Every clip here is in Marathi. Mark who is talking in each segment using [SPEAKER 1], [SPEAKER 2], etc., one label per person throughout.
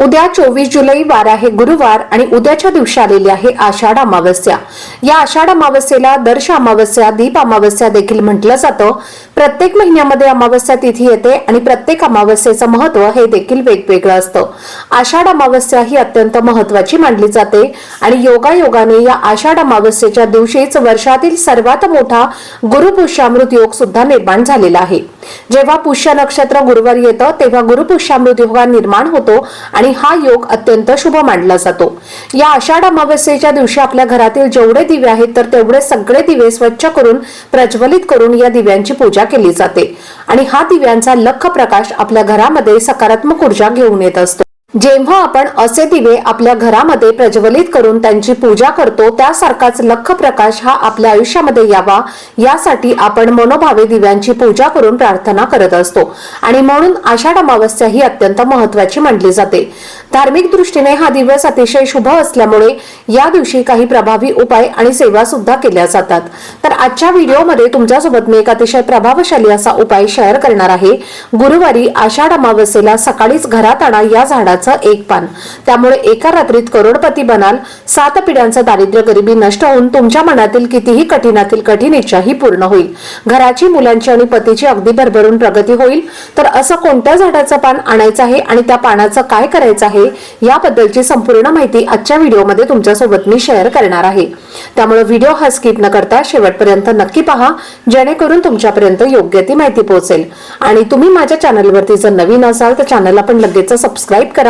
[SPEAKER 1] उद्या चोवीस जुलै वार आहे गुरुवार आणि उद्याच्या दिवशी आलेली आहे आषाढ अमावस्या. या आषाढ अमावस्येला दर्श अमावस्या दीप अमावस्या देखील म्हटलं जातं. प्रत्येक महिन्यामध्ये अमावस्या तिथी येते आणि प्रत्येक अमावस्येचं महत्त्व हे देखील वेगवेगळं असतं. आषाढ अमावस्या ही अत्यंत महत्वाची मानली जाते आणि योगायोगाने या आषाढ अमावस्येच्या दिवशीच वर्षातील सर्वात मोठा गुरुपुष्यामृत योग सुद्धा निर्माण झालेला आहे. जेव्हा पुष्य नक्षत्र गुरुवार येतं तेव्हा गुरुपुष्यामृत योग निर्माण होतो आणि हा योग अत्यंत शुभ मानला जातो. या आषाढ अमावस्येच्या दिवशी आपल्या घरातील जेवढे दिवे आहेत तर तेवढे सगळे दिवे स्वच्छ करून प्रज्वलित करून या दिव्यांची पूजा केली जाते. आणि हा दिव्यांचा लख प्रकाश आपल्या घरामध्ये सकारात्मक ऊर्जा घेऊन येत असतो. जेव्हा आपण असे दिवे आपल्या घरामध्ये प्रज्वलित करून त्यांची पूजा करतो त्यासारखाच लख प्रकाश हा आपल्या आयुष्यामध्ये यावा. यासाठी आपण मनोभावे दिव्यांची पूजा करून प्रार्थना करत असतो. आणि म्हणून आषाढ अमावस्या ही अत्यंत महत्वाची मानली जाते. धार्मिक दृष्टीने हा दिवस अतिशय शुभ असल्यामुळे या दिवशी काही प्रभावी उपाय आणि सेवा सुद्धा केल्या जातात. तर आजच्या व्हिडिओमध्ये तुमच्यासोबत मी एक अतिशय प्रभावशाली असा उपाय शेअर करणार आहे. गुरुवारी आषाढ अमावस्येला सकाळीच घरात आणा या झाडात पानाचं एक पान. त्यामुळे एका रात्रीत करोडपती बनाल सात पिढ्यांचं दारिद्र्य गरिबी नष्ट होऊन तुमच्या मनातील कितीही कठीणातील कठीण इच्छाही पूर्ण होईल. घराची मुलांची आणि पतीची अगदी भरभरून प्रगती होईल. तर असं कोणत्या झाडाचं पान आणायचं आहे आणि त्या पानाचं काय करायचं आहे याबद्दलची संपूर्ण माहिती आजच्या व्हिडिओमध्ये तुमच्यासोबत मी शेअर करणार आहे. त्यामुळे व्हिडिओ हा स्किप न करता शेवटपर्यंत नक्की पहा जेणेकरून तुमच्यापर्यंत योग्य ती माहिती पोहोचेल. आणि तुम्ही माझ्या चॅनलवरती जर नवीन असाल तर चॅनलला पण लगेच सबस्क्राईब करा.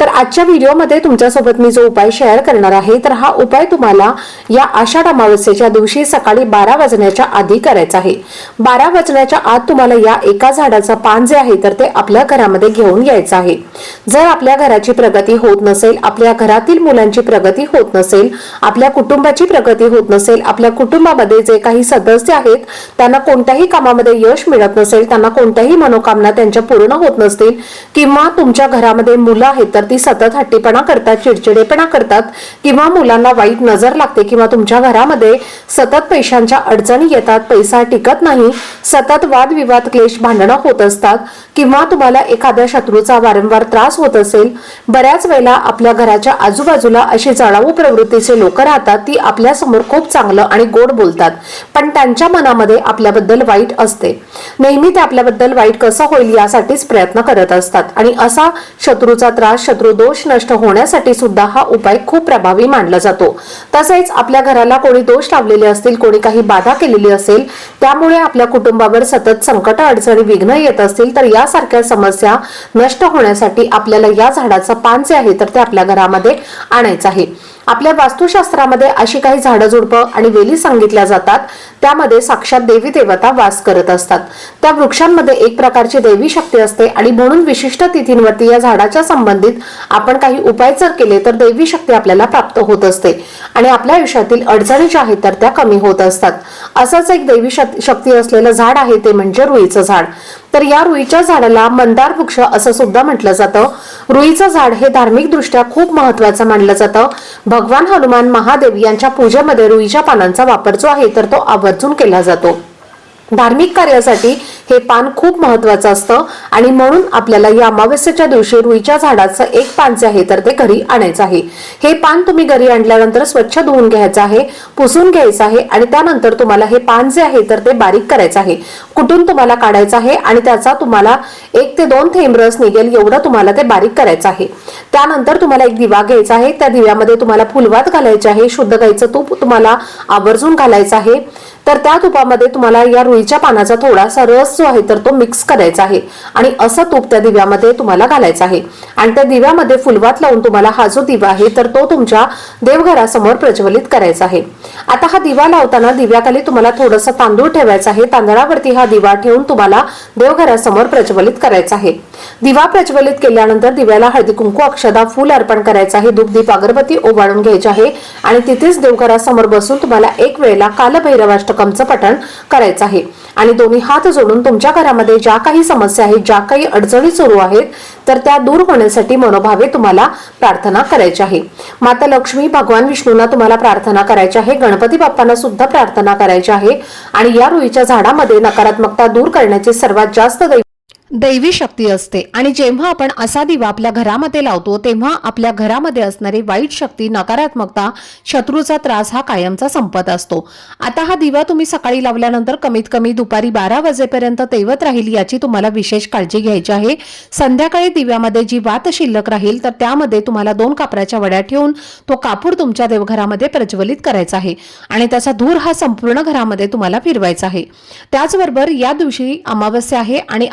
[SPEAKER 1] तर आजच्या व्हिडिओमध्ये तुमच्यासोबत मी जो उपाय शेअर करणार आहे तर हा उपाय तुम्हाला या आषाढ अमावस्येच्या दिवशी सकाळी बारा वाजण्याच्या आधी करायचा आहे. बारा वाजण्याच्या आत तुम्हाला या एका झाडाचं पान जे आहे तर ते आपल्या घरामध्ये घेऊन यायचं आहे. जर आपल्या घराची प्रगती होत नसेल आपल्या घरातील मुलांची प्रगती होत नसेल आपल्या कुटुंबाची प्रगती होत नसेल आपल्या कुटुंबामध्ये जे काही सदस्य आहेत त्यांना कोणत्याही कामामध्ये यश मिळत नसेल त्यांना कोणत्याही मनोकामना त्यांच्या पूर्ण होत नसतील किंवा तुमच्या घरामध्ये मुलं आहेत तर ती सतत हट्टीपणा करतात चिडचिडेपणा करतात किंवा मुलांना वाईट नजर लागते किंवा तुमच्या घरामध्ये सतत पैशांच्या अडचणी येतात पैसा टिकत नाही सतत वादविवाद क्लेश भांडणं होत असतात किंवा तुम्हाला एखाद्या शत्रूचा वारंवार त्रास होत असेल बऱ्याच वेळेला आपल्या घराच्या आजूबाजूला अशी जळाऊ प्रवृत्तीचे लोक राहतात ती आपल्यासमोर खूप चांगलं आणि गोड बोलतात पण त्यांच्या मनामध्ये आपल्याबद्दल वाईट असते. नेहमी ते आपल्याबद्दल वाईट कसं होईल यासाठीच प्रयत्न करत असतात आणि असा शत्रूचा त्रास शत्रू दोष नष्ट होण्यासाठी सुद्धा हा उपाय खूप प्रभावी मानला जातो. तसेच आपल्या घराला कोणी दोष लावलेले असतील कोणी काही बाधा केलेली असेल त्यामुळे आपल्या कुटुंबावर सतत संकट अडचणी विघ्न येत असतील तर यासारख्या समस्या नष्ट होण्यासाठी आपल्याला या झाडाचं पान जे आहे तर ते आपल्या घरामध्ये आणायचं आहे. आपल्या वास्तुशास्त्रामध्ये अशी काही झाडं झुडपं आणि वेली सांगितल्या जातात त्यामध्ये साक्षात देवी देवता वास करत असतात. त्या वृक्षांमध्ये एक प्रकारची देवी शक्ती असते आणि म्हणून विशिष्ट तिथींवरती या झाडाच्या संबंधित आपण काही उपाय जर केले तर देवी शक्ती आपल्याला प्राप्त होत असते आणि आपल्या आयुष्यातील अडचणी ज्या आहेत तर त्या कमी होत असतात. असंच एक देवी शक्ती असलेलं झाड आहे ते म्हणजे रुईचं झाड. तर या रुईच्या झाडाला मंदार वृक्ष असं सुद्धा म्हटलं जातं. रुईचं झाड हे धार्मिक दृष्ट्या खूप महत्वाचं मानलं जातं. भगवान हनुमान महादेव यांच्या पूजेमध्ये रुईच्या पानांचा वापर जो आहे तर तो आवर्जून केला जातो. धार्मिक कार्यासाठी हे पान खूप महत्वाचं असतं. आणि म्हणून आपल्याला या अमावस्याच्या दिवशी रुईच्या झाडाचं एक पान जे आहे तर ते घरी आणायचं आहे. हे पान तुम्ही घरी आणल्यानंतर स्वच्छ धुवून घ्यायचं आहे पुसून घ्यायचं आहे आणि त्यानंतर तुम्हाला हे पान जे आहे तर ते बारीक करायचं आहे. कुठून तुम्हाला काढायचं आहे आणि त्याचा तुम्हाला एक ते दोन थेंब रस निघेल एवढं तुम्हाला ते बारीक करायचं आहे. त्यानंतर तुम्हाला एक दिवा घ्यायचा आहे. त्या दिव्यामध्ये तुम्हाला फुलवात घालायचे आहे. शुद्ध गाईचं तूप तुम्हाला आवर्जून घालायचं आहे. तर त्या तुपामध्ये तुम्हाला या रुईच्या पानाचा थोडासा रस जो आहे तर तो मिक्स करायचा आहे. आणि असं तूप त्या दिव्यामध्ये तुम्हाला घालायचं आहे. आणि त्या दिव्यामध्ये फुलवात लावून तुम्हाला हा जो दिवा आहे तर तो तुमच्या देवघरासमोर प्रज्वलित करायचा आहे. आता हा दिवा लावताना दिव्याखाली तुम्हाला थोडंसं तांदूळ ठेवायचा आहे. तांदळावरती हा दिवा ठेवून तुम्हाला देवघरासमोर प्रज्वलित करायचा आहे. दिवा प्रज्वलित केल्यानंतर दिव्याला हळदी कुंकू अक्षदा फूल अर्पण करायचं आहे. दुग्धीप दीप अगरबत्ती ओवाळून घ्यायची आहे. आणि तिथेच देवघरासमोर बसून तुम्हाला एक वेळेला कालभैरवाष्टकमचं पठण करायचं आहे. आणि दोन्ही हात जोडून तुमच्या घरामध्ये ज्या काही समस्या आहेत ज्या काही अडचणी सुरू आहेत तर त्या दूर होण्यासाठी मनोभावे तुम्हाला प्रार्थना करायची आहे. माता लक्ष्मी भगवान विष्णूंना तुम्हाला प्रार्थना करायची आहे. गणपती बाप्पांना सुद्धा प्रार्थना करायची आहे. आणि या रुईच्या झाडामध्ये नकारात्मकता दूर करण्याची सर्वात जास्त दै- दैवी शक्ती असते. आणि जेव्हा आपण असा दिवा आपल्या घरामध्ये लावतो तेव्हा आपल्या घरामध्ये असणारी वाईट शक्ती नकारात्मकता शत्रूचा त्रास हा कायमचा संपत असतो. आता हा दिवा तुम्ही सकाळी लावल्यानंतर कमीत कमी दुपारी बारा वाजेपर्यंत तेवत राहील याची तुम्हाला विशेष काळजी घ्यायची आहे. संध्याकाळी दिव्यामध्ये जी वात शिल्लक राहील तर त्यामध्ये तुम्हाला दोन कापराच्या वड्या ठेवून तो कापूर तुमच्या देवघरामध्ये प्रज्वलित करायचा आहे. आणि त्याचा धूर हा संपूर्ण घरामध्ये तुम्हाला फिरवायचा आहे. त्याचबरोबर या दिवशी अमावस्या आहे आणि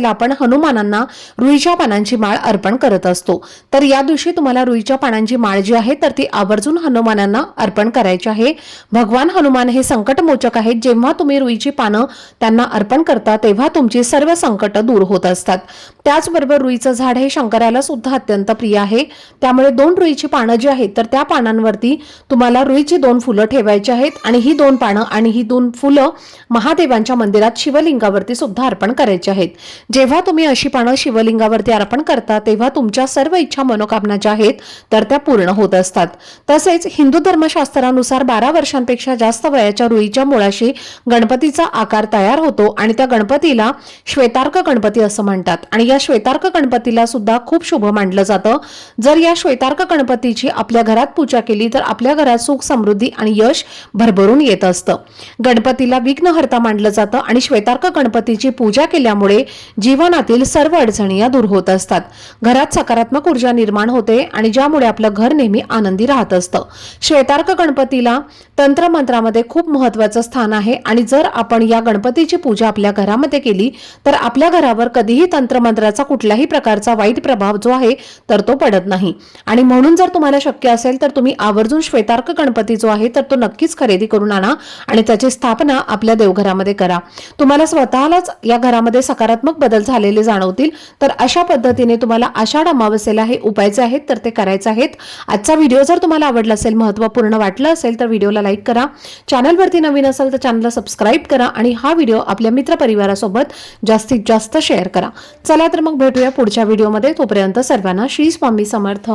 [SPEAKER 1] अमावस्येला आपण हनुमानांना रुईच्या पानांची माळ अर्पण करत असतो. तर या दिवशी तुम्हाला रुईच्या पानांची माळ जी आहे तर ती आवर्जून हनुमानांना अर्पण करायची आहे. भगवान हनुमान हे संकटमोचक आहेत. जेव्हा तुम्ही रुईची पानं त्यांना अर्पण करता तेव्हा तुमची सर्व संकट दूर होत असतात. त्याचबरोबर रुईचं झाड हे शंकराला सुद्धा अत्यंत प्रिय आहे. त्यामुळे दोन रुईची पानं जी आहेत तर त्या पानांवरती तुम्हाला रुईची दोन फुलं ठेवायची आहेत आणि ही दोन पानं आणि ही दोन फुलं महादेवांच्या मंदिरात शिवलिंगावरती सुद्धा अर्पण करायची आहेत. जेव्हा तुम्ही अशी पानं शिवलिंगावरती अर्पण करता तेव्हा तुमच्या सर्व इच्छा मनोकामना ज्या आहेत तर त्या पूर्ण होत असतात. तसेच हिंदू धर्मशास्त्रानुसार बारा वर्षांपेक्षा जास्त वयाच्या रुईच्या मुळाशी गणपतीचा आकार तयार होतो आणि त्या गणपतीला श्वेतार्क गणपती असं म्हणतात. आणि या श्वेतार्क गणपतीला सुद्धा खूप शुभ मानलं जातं. जर या श्वेतार्क गणपतीची आपल्या घरात पूजा केली तर आपल्या घरात सुख समृद्धी आणि यश भरभरून येत असतं. गणपतीला विघ्नहर्ता मानलं जातं आणि श्वेतार्क गणपतीची पूजा केल्यामुळे जीवनातील सर्व अडचणी या दूर होत असतात. घरात सकारात्मक ऊर्जा निर्माण होते आणि ज्यामुळे आपलं घर नेहमी आनंदी राहत असतं. श्वेतार्क गणपतीला तंत्रमंत्रामध्ये खूप महत्वाचं स्थान आहे आणि जर आपण या गणपतीची पूजा आपल्या घरामध्ये केली तर आपल्या घरावर कधीही तंत्रमंत्राचा कुठल्याही प्रकारचा वाईट प्रभाव जो आहे तर तो पडत नाही. आणि म्हणून जर तुम्हाला शक्य असेल तर तुम्ही आवर्जून श्वेतार्क गणपती जो आहे तर तो नक्कीच खरेदी करून आणा आणि त्याची स्थापना आपल्या देवघरामध्ये करा. तुम्हाला स्वतःलाच या घरामध्ये सकारात्मक बदल झालेले जाणवतील. तर अशा पद्धतीने तुम्हाला आषाढ अमावस्येला हे उपायचे आहेत तर ते करायचे आहेत. आजचा व्हिडिओ जर तुम्हाला आवडला असेल महत्त्वपूर्ण वाटलं असेल तर व्हिडिओला लाईक करा. चॅनलवरती नवीन असेल तर चॅनलला सबस्क्राईब करा आणि हा व्हिडिओ आपल्या मित्रपरिवारासोबत जास्तीत जास्त शेअर करा. चला तर मग भेटूया पुढच्या व्हिडिओमध्ये. तोपर्यंत सर्वांना श्री स्वामी समर्थ.